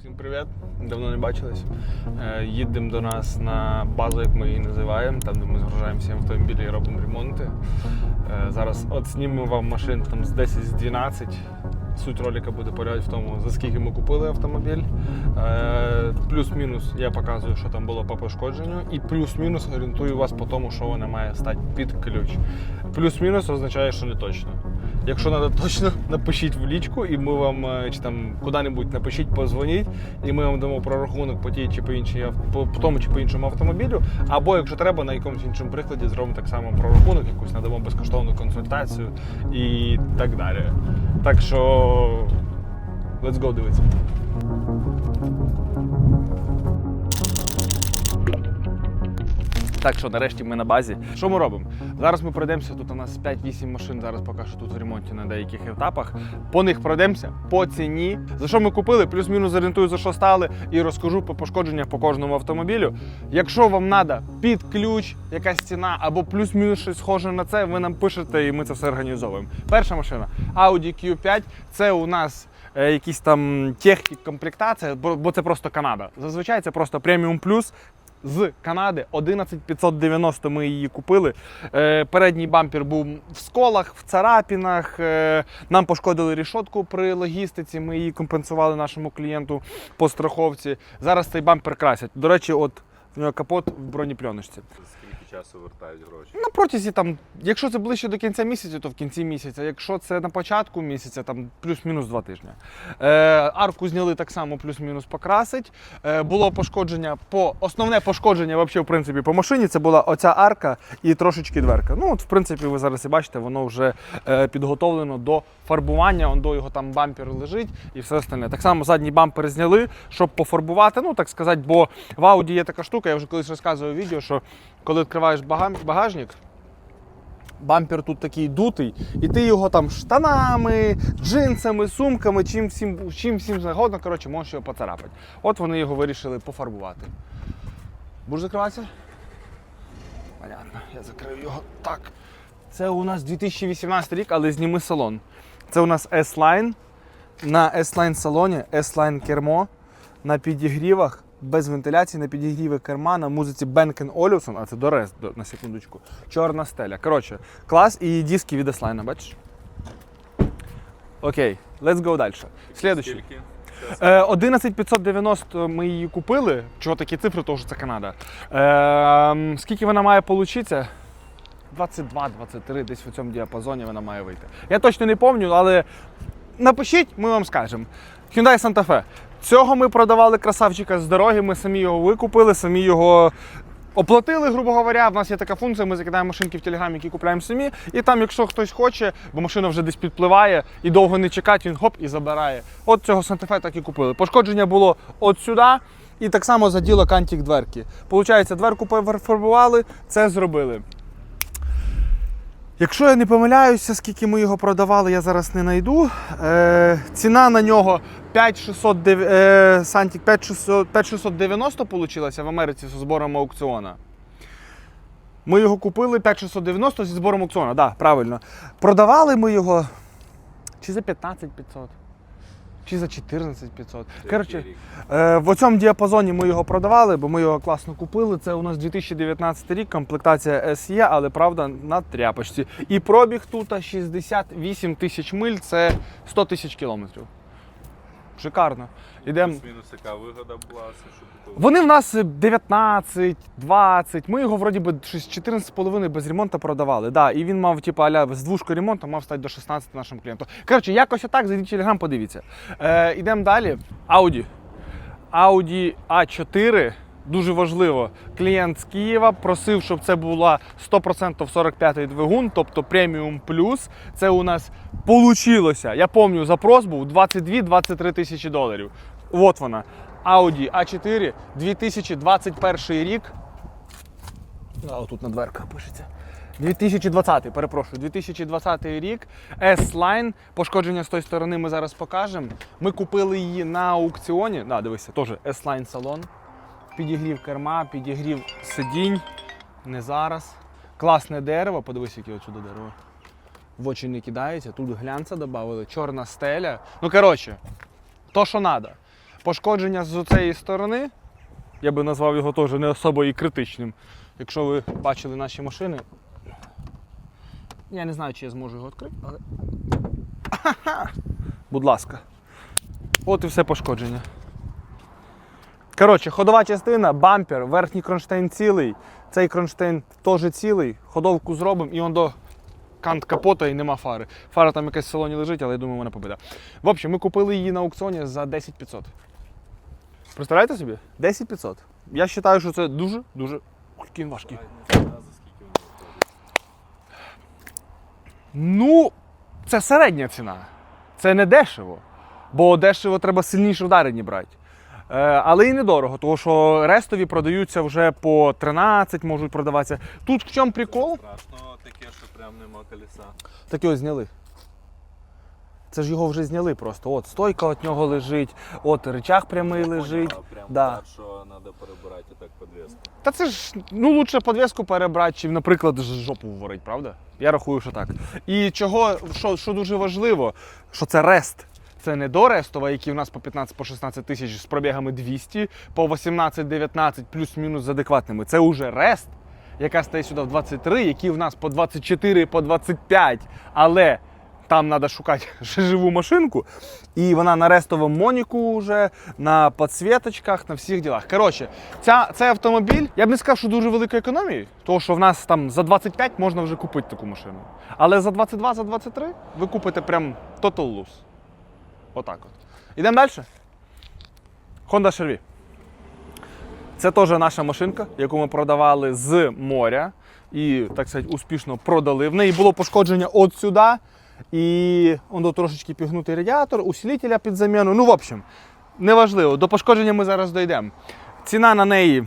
Всім привіт! Давно не бачились. Е, Їдемо до нас на базу, як ми її називаємо, там де ми згружаємо всі автомобілі і робимо ремонти. Е, Зараз от знімемо вам машин там з 10 з 12. Суть ролика буде полягати в тому, за скільки ми купили автомобіль. Е, Плюс-мінус я показую, що там було по пошкодженню, і плюс-мінус орієнтую вас по тому, що вона має стати під ключ. Плюс-мінус означає, що не точно. Якщо треба точно, напишіть в лічку, і ми вам е, чи там куди-небудь напишіть, позвоніть, і ми вам дамо прорахунок по тій чи по іншій по тому чи по іншому автомобілю. Або якщо треба, на якомусь іншому прикладі зробимо так само прорахунок, якусь надамо безкоштовну консультацію і так далі. Так що let's go дивитися. Так що нарешті ми на базі. Що ми робимо? Зараз ми пройдемося. Тут у нас 5-8 машин. Зараз поки що тут в ремонті на деяких етапах. По них пройдемося по ціні. За що ми купили, плюс-мінус зорієнтую, за що стали, і розкажу по пошкодженнях по кожному автомобілю. Якщо вам треба під ключ, якась ціна або плюс-мінус щось схоже на це, ви нам пишете і ми це все організовуємо. Перша машина Audi Q5. Це у нас е, якісь там технік комплектація, бо це просто Канада. Зазвичай це просто преміум плюс. З Канади 11590 ми її купили. Е, передній бампер був в сколах, в царапінах. Е, нам пошкодили рішотку при логістиці. Ми її компенсували нашому клієнту по страховці. Зараз цей бампер красять. До речі, от в нього капот в бронепленочці. Часу вертають гроші? На протязі там, якщо це ближче до кінця місяця, то в кінці місяця. Якщо це на початку місяця, там плюс-мінус два тижні. Е, арку зняли так само, плюс-мінус покрасить. Е, було пошкодження по основне пошкодження, вообще, в принципі, по машині. Це була оця арка і трошечки дверка. Ну, от, в принципі, ви зараз і бачите, воно вже е, підготовлено до фарбування. Он до його там бампер лежить і все остальне. Так само задній бампер зняли, щоб пофарбувати. Ну так сказати, бо в Audi є така штука, я вже колись розказував відео, що коли відкриваєш багажник, бампер тут такий дутий, і ти його там штанами, джинсами, сумками, чим всім, чим всім загодно, коротше, можеш його поцарапати. От вони його вирішили пофарбувати. Будеш закриватися? Понятно, я закрив його так. Це у нас 2018 рік, але зніми салон. Це у нас S-Line. На S-Line салоні, S-Line кермо на підігрівах, без вентиляції, на підігріві керма, на музиці Бенкен Олюсон, а це Дорес, до- на секундочку. Чорна стеля. Коротше, клас і диски від S-Line, бачиш? Окей, let's go далі. Слідуючий. Е, 11590 ми її купили. Чого такі цифри, тому що це Канада. Е, скільки вона має получитися? 22-23, десь в цьому діапазоні вона має вийти. Я точно не пам'ятаю, але напишіть, ми вам скажемо. Hyundai Santa Fe. Цього ми продавали красавчика з дороги, ми самі його викупили, самі його оплатили, грубо говоря. В нас є така функція, ми закидаємо машинки в Телеграм, які купляємо самі. І там, якщо хтось хоче, бо машина вже десь підпливає і довго не чекати, він хоп і забирає. От цього Santa так і купили. Пошкодження було от сюди. І так само заділо кантик дверки. Получається, дверку пофарбували, це зробили. Якщо я не помиляюся, скільки ми його продавали, я зараз не знайду. Е, ціна на нього 5600, е, Сантік 5690 получилася в Америці зі збором аукціона. Ми його купили 5690 зі збором аукціона, да, правильно. Продавали ми його чи за 15500, чи за 14500. Коротше? Е, В цьому діапазоні ми його продавали, бо ми його класно купили. Це у нас 2019 рік, комплектація SE, але правда на тряпочці. І пробіг тут 68 тисяч миль, це 100 тисяч кілометрів. Шикарно. Ідем. Плюс-мінус яка вигода була, що? Вони в нас 19, 20. Ми його вроді би щось 14,5 без ремонту продавали. Да, і він мав, типу, аля з двушкою ремонту мав стати до 16 нашим клієнту. Коротше, якось отак, зайдіть в Телеграм, подивіться. Е, ідемо далі. Audi. Audi A4. Дуже важливо. Клієнт з Києва просив, щоб це була 100% 45-й двигун, тобто преміум плюс. Це у нас получилося. Я пам'ятаю, запрос був 22-23 тисячі доларів. От вона. Audi A4 2021 рік. А, отут на дверках пишеться. 2020, перепрошую, 2020 рік. S-Line. Пошкодження з тої сторони ми зараз покажемо. Ми купили її на аукціоні. Да, дивися, теж S-Line салон. Підігрів керма, підігрів сидінь. Не зараз. Класне дерево, подивись, яке отсюди дерево. В очі не кидається, тут глянця додали, чорна стеля. Ну, коротше, то, що треба. Пошкодження з цієї сторони. Я би назвав його теж не особо і критичним. Якщо ви бачили наші машини. Я не знаю, чи я зможу його відкрити, але. Будь ласка. От і все пошкодження. Коротше, ходова частина, бампер, верхній кронштейн цілий, цей кронштейн теж цілий, ходовку зробимо і он до кант капота і нема фари. Фара там якась в салоні лежить, але я думаю, вона побита. В общем, ми купили її на аукціоні за 10 500. Представляєте собі? 10 500. Я вважаю, що це дуже-дуже важкий. Ну, це середня ціна. Це не дешево. Бо дешево треба сильніше вдарені брати. Е, але і недорого, тому що рестові продаються вже по 13, можуть продаватися. Тут в чому прикол? Страшно таке, що прям нема колеса. Так його зняли. Це ж його вже зняли просто. От стойка від нього лежить, от рычаг прямий лежить. Поняв, Прям Да. так, що треба перебирати так підвіску. Та це ж ну лучше подвеску перебрати, чим, наприклад, жопу вворить, правда? Я рахую, що так. І чого, що, що дуже важливо, що це рест. Це не до рестова, які в нас по 15-16 тисяч з пробігами 200, по 18-19 плюс-мінус з адекватними. Це уже рест, яка стає сюди в 23, які в нас по 24, по 25. Але там треба шукати живу машинку. І вона на рестовому моніку вже, на підсвіточках, на всіх ділах. Коротше, ця, цей автомобіль, я б не сказав, що дуже великої економії, тому що в нас там за 25 можна вже купити таку машину. Але за 22, за 23 ви купите прям total loss. Отак от. Ідемо далі. Honda Shervy. Це теж наша машинка, яку ми продавали з моря і, так сказати, успішно продали. В неї було пошкодження от сюди. І воно трошечки пігнутий радіатор, усилителя під заміну. Ну, в общем, неважливо. До пошкодження ми зараз дійдемо. Ціна на неї,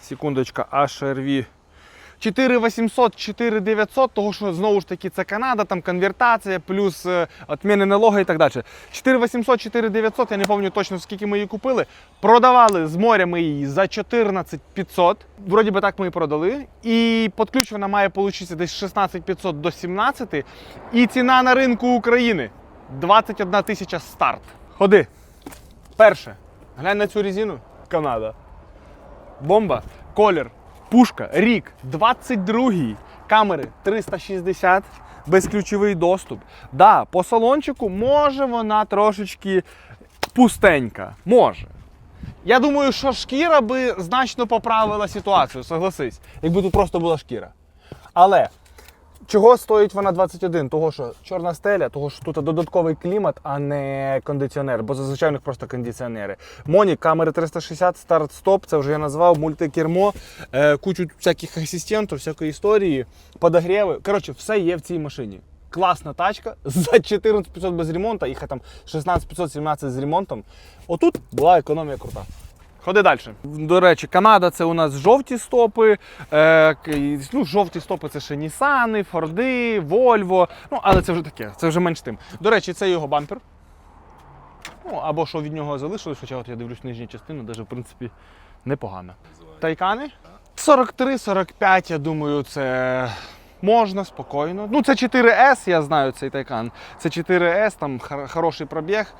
секундочка, HRV 4800, 4900, того що знову ж таки це Канада, там конвертація, плюс е, відміни налога і так далі. 4800, 4900, я не пам'ятаю точно скільки ми її купили. Продавали з моря ми її за 14500. Вроді би так ми і продали. І під ключ вона має получитися десь 16500 до 17. І ціна на ринку України 21 тисяча старт. Ходи. Перше. Глянь на цю резину. Канада. Бомба, колір, пушка, рік, 22-й, камери 360, безключовий доступ. Да, по салончику може вона трошечки пустенька. Може. Я думаю, що шкіра би значно поправила ситуацію, согласись, якби тут просто була шкіра. Але Чого стоїть вона 21? Того, що чорна стеля, того, що тут додатковий клімат, а не кондиціонер, бо зазвичай у них просто кондиціонери. Моні, камери 360, старт-стоп, це вже я назвав, мультикермо, е, кучу всяких асистентів, всякої історії, подогріви. Коротше, все є в цій машині. Класна тачка за 14500 без ремонту, їх там 16517 з ремонтом. Отут була економія крута. Ходи далі. До речі, Канада це у нас жовті стопи. Е, ну, жовті стопи це ще Нісани, Форди, Вольво. Ну, але це вже таке, це вже менш тим. До речі, це його бампер. Ну, або що від нього залишилось, хоча от я дивлюсь нижню частину, навіть в принципі непогано. Тайкани? 43-45, я думаю, це можна спокійно. Ну, це 4С, я знаю цей тайкан. Це 4С, там хороший пробіг.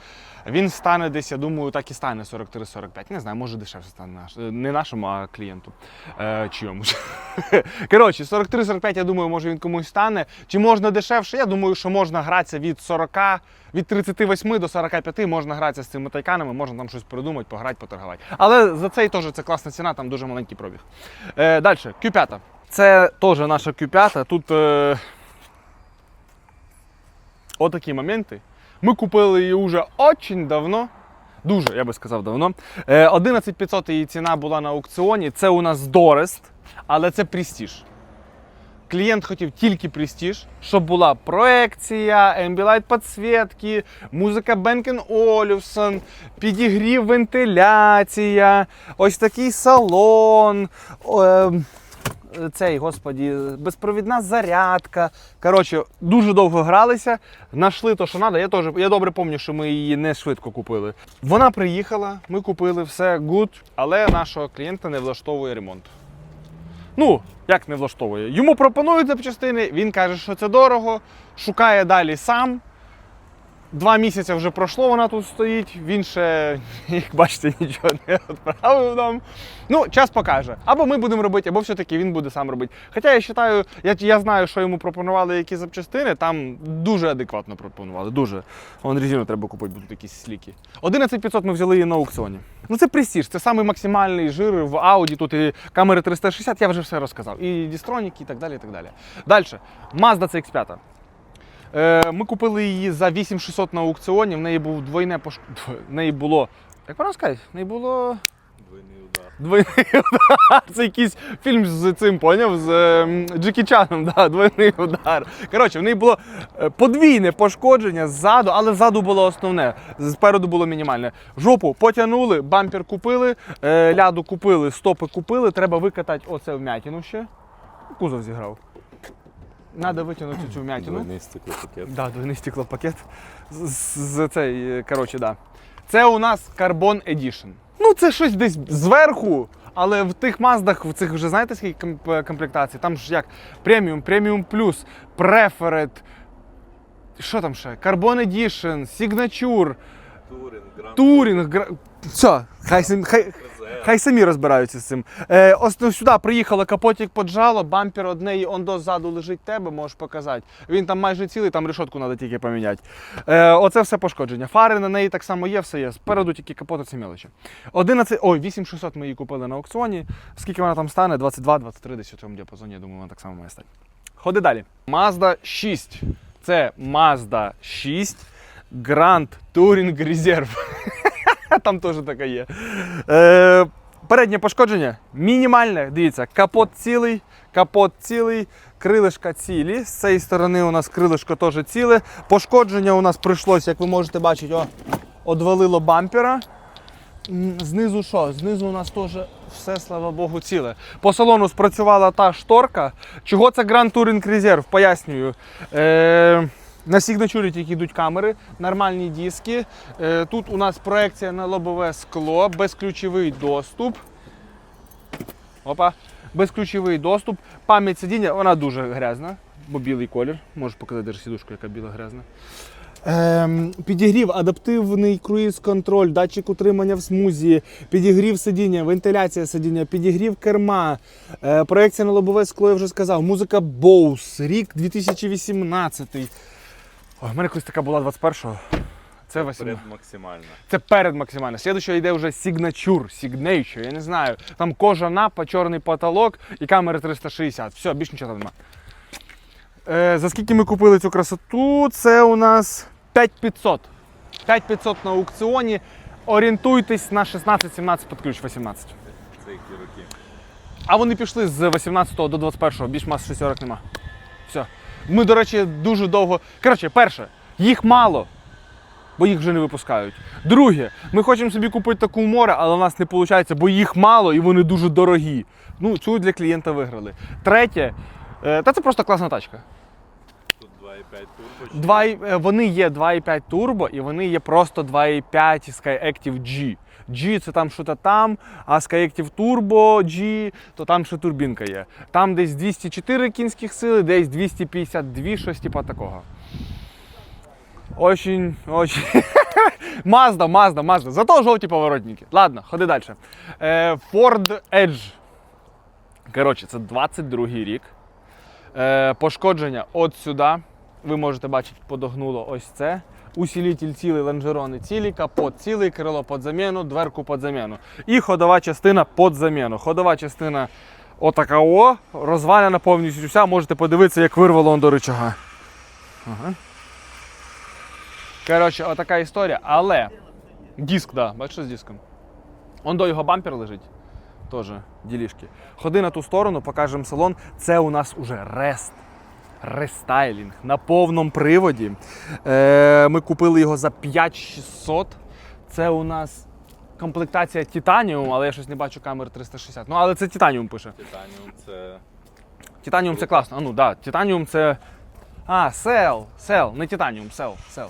Він стане десь, я думаю, так і стане 43-45. Не знаю, може дешевше стане наш. Не нашому, а клієнту. Е, чиємусь. Коротше, 43-45, я думаю, може він комусь стане. Чи можна дешевше? Я думаю, що можна гратися від 40, від 38 до 45 можна гратися з цими тайканами, можна там щось придумати, пограти, поторгувати. Але за цей теж це класна ціна, там дуже маленький пробіг. Е, далі, Q5. Це теж наша Q5. Тут е, отакі моменти. Ми купили її вже дуже давно. Дуже, я би сказав, давно. Е, 11500 її ціна була на аукціоні. Це у нас Дорест, але це престиж. Клієнт хотів тільки престиж, щоб була проекція, ембілайт підсвітки, музика Бенкен Олюфсон, підігрів, вентиляція, ось такий салон. ем, цей, господі, безпровідна зарядка. Коротше, дуже довго гралися, знайшли те, що треба. Я, теж, я добре пам'ятаю, що ми її не швидко купили. Вона приїхала, ми купили все good, але нашого клієнта не влаштовує ремонт. Ну, як не влаштовує? Йому пропонують запчастини, він каже, що це дорого, шукає далі сам. Два місяці вже пройшло, вона тут стоїть. Він ще, як бачите, нічого не відправив нам. Ну, час покаже. Або ми будемо робити, або все-таки він буде сам робити. Хоча я вважаю, я, я знаю, що йому пропонували які запчастини, там дуже адекватно пропонували. Дуже. Вон резину треба купити, будуть якісь сліки. 11500 ми взяли її на аукціоні. Ну це престиж, це самий максимальний жир в Audi. Тут і камери 360, я вже все розказав. І дістроніки, і так далі. і так далі. Далі. Mazda CX5. Е, ми купили її за 8600 на аукціоні. В неї був двойне пош... В неї було. Як вона сказати? В неї було. Двойний удар. Двойний удар. Це якийсь фільм з цим, поняв? З ем, Джекі Чаном, да, двойний удар. Коротше, в неї було е, подвійне пошкодження ззаду, але ззаду було основне. Спереду було мінімальне. Жопу потягнули, бампер купили, е, ляду купили, стопи купили. Треба викатати оце вмятину ще. Кузов зіграв. Треба витягнути цю вмятину. Двойний стеклопакет. Да, двойний стеклопакет. З, з, з цей, е, коротше, да. Це у нас Carbon Edition. Ну, це щось десь зверху, але в тих маздах, в цих вже знаєте, скільки е, комплектацій? Там ж як преміум, преміум плюс, Preferred. Що там ще? Carbon Edition, Signature, Туринг, гранд Touring. Гра... Все, хай, хай. Хай самі розбираються з цим. Е, ось сюди приїхала, капотик поджало, бампер одне і ондо ззаду лежить тебе, можеш показати. Він там майже цілий, там решетку треба тільки поміняти. Е, оце все пошкодження. Фари на неї так само є, все є. Спереду тільки капот, це мелочі. 11, ой, 8600 ми її купили на аукціоні. Скільки вона там стане? 22-23 десь у цьому діапазоні, я думаю, вона так само має стати. Ходи далі. Mazda 6. Це Mazda 6 Grand Touring Reserve. Там теж така є. Е, переднє пошкодження мінімальне. Дивіться, капот цілий, капот цілий, крилишка цілі. З цієї сторони у нас крилишко теж ціле. Пошкодження у нас прийшлося, як ви можете бачити, о, одвалило бампера. Знизу що? Знизу у нас теж все, слава Богу, ціле. По салону спрацювала та шторка. Чого це Grand Touring Reserve? Пояснюю. Е, на сігнатурі тільки йдуть камери, нормальні диски. Е, тут у нас проекція на лобове скло, безключовий доступ. Опа. Безключовий доступ. Пам'ять сидіння, вона дуже грязна, бо білий колір. Можеш показати сідушку, яка біла грязна. Ем, підігрів, адаптивний круїз-контроль, датчик утримання в смузі, підігрів сидіння, вентиляція сидіння, підігрів керма, е, проекція на лобове скло, я вже сказав, музика Bose, рік 2018. Ой, в мене колись така була 21-го. Це Перед максимально. Це перед максимально. Слідуюча йде вже Signature, Signature, я не знаю. Там кожа напа, чорний потолок і камери 360. Все, більше нічого там нема. Е, за скільки ми купили цю красоту? Це у нас 5500. 5500 на аукціоні. Орієнтуйтесь на 16-17 під ключ 18. Це які роки. А вони пішли з 18 до 21, більш мас шестерок нема. Все. Ми, до речі, дуже довго. Коротше, перше, їх мало, бо їх вже не випускають. Друге, ми хочемо собі купити таку море, але у нас не виходить, бо їх мало і вони дуже дорогі. Ну, цю для клієнта виграли. Третє, е, та це просто класна тачка. Тут 2,5 турбо. чи- Два, і- е, вони є 2,5 турбо і вони є просто 2,5 Skyactiv G. G це там що то там, а Skyactiv Turbo G, то там ще турбінка є. Там десь 204 кінських сили, десь 252, щось типа такого. Очень, очень. Мазда, Мазда, Мазда. Зато жовті поворотники. Ладно, ходи далі. Е, Ford Edge. Коротше, це 22 рік. Е, пошкодження от сюди. Ви можете бачити, подогнуло ось це. Усилитель цілий, лонжерони цілі, капот цілий, крило під заміну, дверку під заміну. І ходова частина під заміну. Ходова частина отака о, розвалена повністю вся. Можете подивитися, як вирвало он до рычага. Ага. Коротше, отака історія. Але диск, да, бачиш з диском. Он до його бампер лежить. Тоже ділішки. Ходи на ту сторону, покажемо салон. Це у нас уже рест. Рестайлінг на повному приводі. Е, ми купили його за 5600. Це у нас комплектація Титаніум, але я щось не бачу камер 360. Ну, але це Титаніум пише. Титаніум це Титаніум це класно. А ну да, Титаніум це. А, сел, сел, не Титаніум, сел, сел.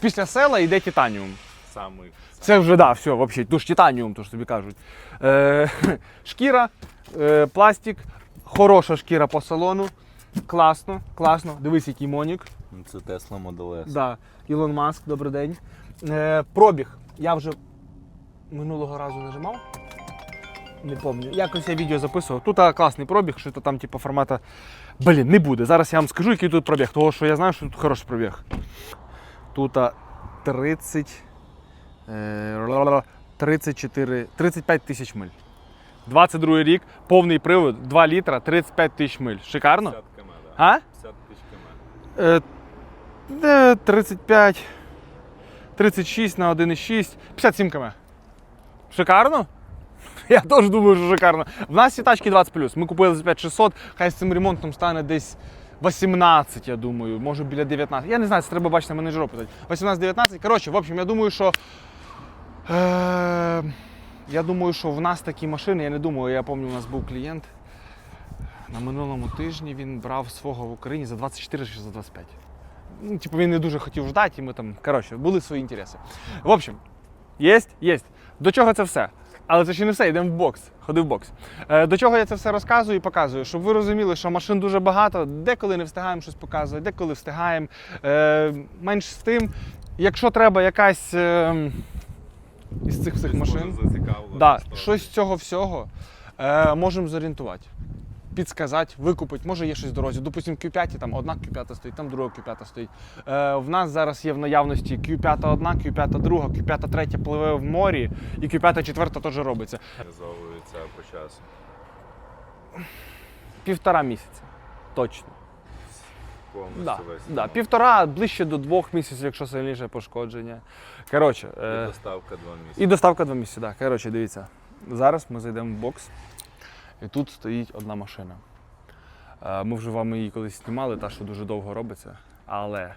Після села йде Титаніум. самий. Це вже да, все, взагалі, душ титаніум, то ж тобі кажуть. Е, шкіра, е, пластик, хороша шкіра по салону. Класно, класно. Дивись, який монік. Ну, Це Tesla Model S. Да. Ілон Маск, добрий день. Е, пробіг. Я вже минулого разу нажимав. Не пам'ятаю. Якось я відео записував. Тут а, класний пробіг, що то там, типу, формата. Блін, не буде. Зараз я вам скажу, який тут пробіг, тому що я знаю, що тут хороший пробіг. Тут а, 30. Е, 34, 35 тисяч миль. 22 рік, повний привод, 2 літра, 35 тисяч миль. Шикарно? 50 км, да. А? 50 тисяч км. Е, 35, 36 на 1,6, 57 км. Шикарно? Я теж думаю, що шикарно. В нас всі тачки 20 Ми купили за 5600, хай з цим ремонтом стане десь 18, я думаю, може біля 19. Я не знаю, це треба бачити менеджеру питати. 18-19. Коротше, в общем, я думаю, що. Е, я думаю, що в нас такі машини, я не думаю, я пам'ятаю, у нас був клієнт. На минулому тижні він брав свого в Україні за 24 чи за 25. Ну, типу, він не дуже хотів ждати, і ми там, коротше, були свої інтереси. В общем, єсть, єсть. До чого це все? Але це ще не все, йдемо в бокс. Ходи в бокс. Е, до чого я це все розказую і показую, щоб ви розуміли, що машин дуже багато, деколи не встигаємо щось показувати, деколи встигаємо. Е, менш з тим, якщо треба якась е, із цих всіх машин. Да, щось з цього всього можемо зорієнтувати. Підсказати, викупити, може є щось в дорозі. Допустимо, Q5, там одна Q5 стоїть, там друга Q5 стоїть. Е, в нас зараз є в наявності Q5 одна, Q5 друга, Q5 третя пливе в морі, і Q5 четверта теж робиться. Реалізовується по часу. Півтора місяця. Точно. Повністю Да, весь. да. Півтора, ближче до двох місяців, якщо сильніше пошкодження. Коротше, І е, доставка 2 місяці. І доставка два місяці, так. Коротше, дивіться. Зараз ми зайдемо в бокс, і тут стоїть одна машина. Е, Ми вже вам її колись знімали, та що дуже довго робиться, але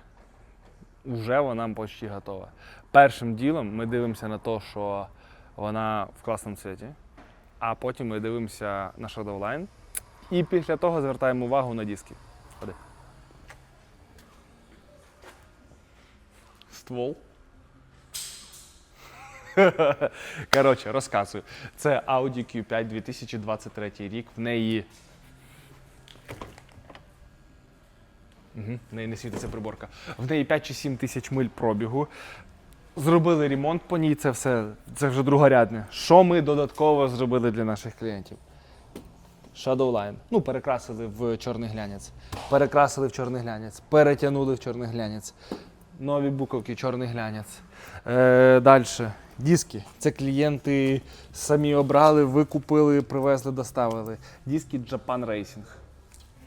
вже вона почти готова. Першим ділом ми дивимося на те, що вона в класному цвіті, а потім ми дивимося на Shadowline. І після того звертаємо увагу на диски. Ходи. Ствол. Коротше, розказую. Це Audi Q5 2023 рік. В неї. В неї не світиться приборка. В неї 5 чи 7 тисяч миль пробігу. Зробили ремонт по ній, це все, це вже другорядне. Що ми додатково зробили для наших клієнтів? Shadowline. Ну, перекрасили в чорний глянець. Перекрасили в чорний глянець, перетягнули в чорний глянець. Нові буковки, чорний глянець. Е, Далі. Диски. Це клієнти самі обрали, викупили, привезли, доставили. Диски Japan Racing.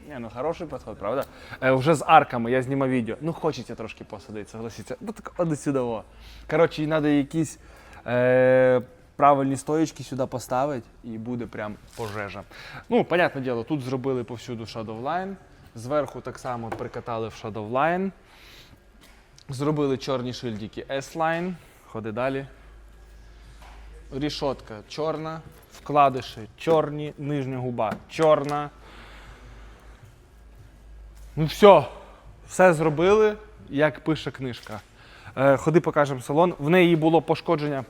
Не, ну хороший підход, правда? Е, вже з арками я знімав відео. Ну, хочеться трошки посадити, согласіться. Ну так от сюди. Коротше, треба якісь е, правильні стоїчки сюди поставити, і буде прям пожежа. Ну, понятне діло, тут зробили повсюду Shadowline. Зверху так само прикатали в Shadowline. Зробили чорні шильдики S-Line. Ходи далі. Рішотка чорна, вкладиші чорні, нижня губа чорна. Ну все, все зробили, як пише книжка. Е, ходи покажемо салон. В неї було пошкодження.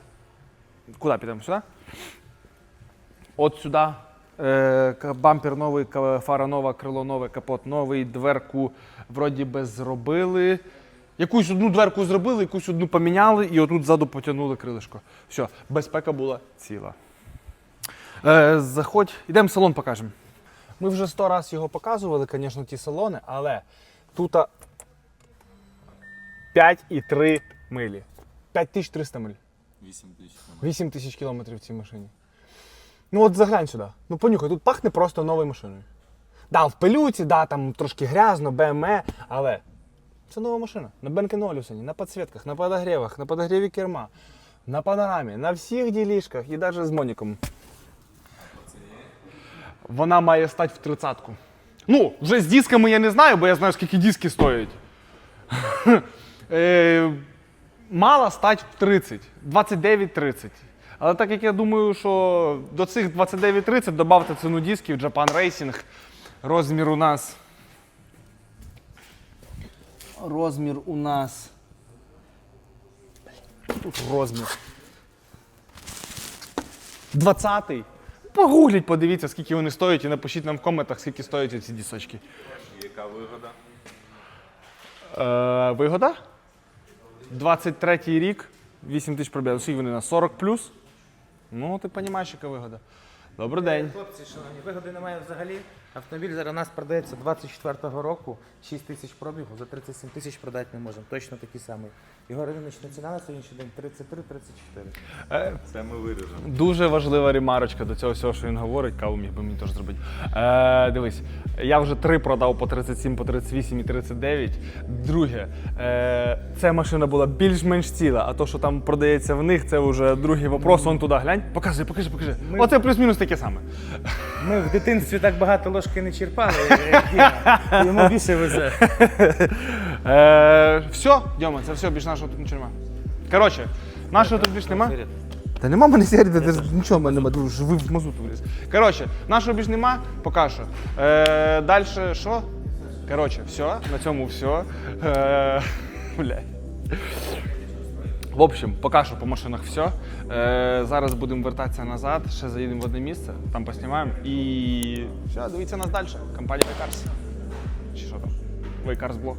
Куди підемо? Сюди? От сюди. Е, бампер новий, фара нова, крило нове, капот новий, дверку вроді би зробили. Якусь одну дверку зробили, якусь одну поміняли, і отут ззаду потягнули крилишко. Все, безпека була ціла. Е, заходь, йдемо в салон покажемо. Ми вже сто разів його показували, звісно, ті салони, але тут 5,3 милі. 5300 миль. 8 тисяч 8 тисяч кілометрів в цій машині. Ну от заглянь сюди. Ну понюхай, тут пахне просто новою машиною. Да, в пилюці, да, там трошки грязно, БМЕ, але це нова машина. На Бенкенолюсені, на підсвітках, на подогрівах, на подогріві керма, на панорамі, на всіх ділішках і навіть з Моніком. Вона має стати в тридцятку. Ну, вже з дисками я не знаю, бо я знаю, скільки диски стоять. Е, мала стати в 30, 29-30. Але так як я думаю, що до цих 29-30 додавте ціну дисків Japan Racing. Розмір у нас. Розмір у нас. Тут розмір. 20-й. Погугліть, подивіться, скільки вони стоять, і напишіть нам в коментах, скільки стоять ці дісочки. Яка вигода? Е, вигода? 23-й рік, 8 тисяч пробігів. Скільки вони на 40 плюс? Ну, ти розумієш, яка вигода. Добрий день. Хлопці, шановні, вигоди немає взагалі. Автомобіль зараз у нас продається 24-го року, 6 тисяч пробігу, за 37 тисяч продати не можемо. Точно такий самий. Його риночна ціна на сьогоднішній день 33-34. Е, Це ми виріжемо. Дуже важлива ремарочка до цього всього, що він говорить. Каву міг би мені теж зробити. Е, дивись, я вже три продав по 37, по 38 і 39. Друге, е, ця машина була більш-менш ціла, а то, що там продається в них, це вже другий вопрос. Вон туди глянь. Покажи, покажи, покажи. Оце плюс-мінус таке саме. Ми в дитинстві так багато ложки не черпали, як. Йому більше везе. Е, все, Дьома, це все, більш нашого тут нічого немає. Коротше, нашого тут більш нема. Та нема в мене сірі, нічого в мене немає, дуже ви в мазут виліз. Коротше, нашого більш нема, поки що. Е, Далі що? Коротше, все, на цьому все. Е, бля. В общем, поки що по машинах все. Е, зараз будемо вертатися назад, ще заїдемо в одне місце, там поснімаємо і все, дивіться нас далі. Компанія Вайкарс. Чи що там? Вайкарс блог.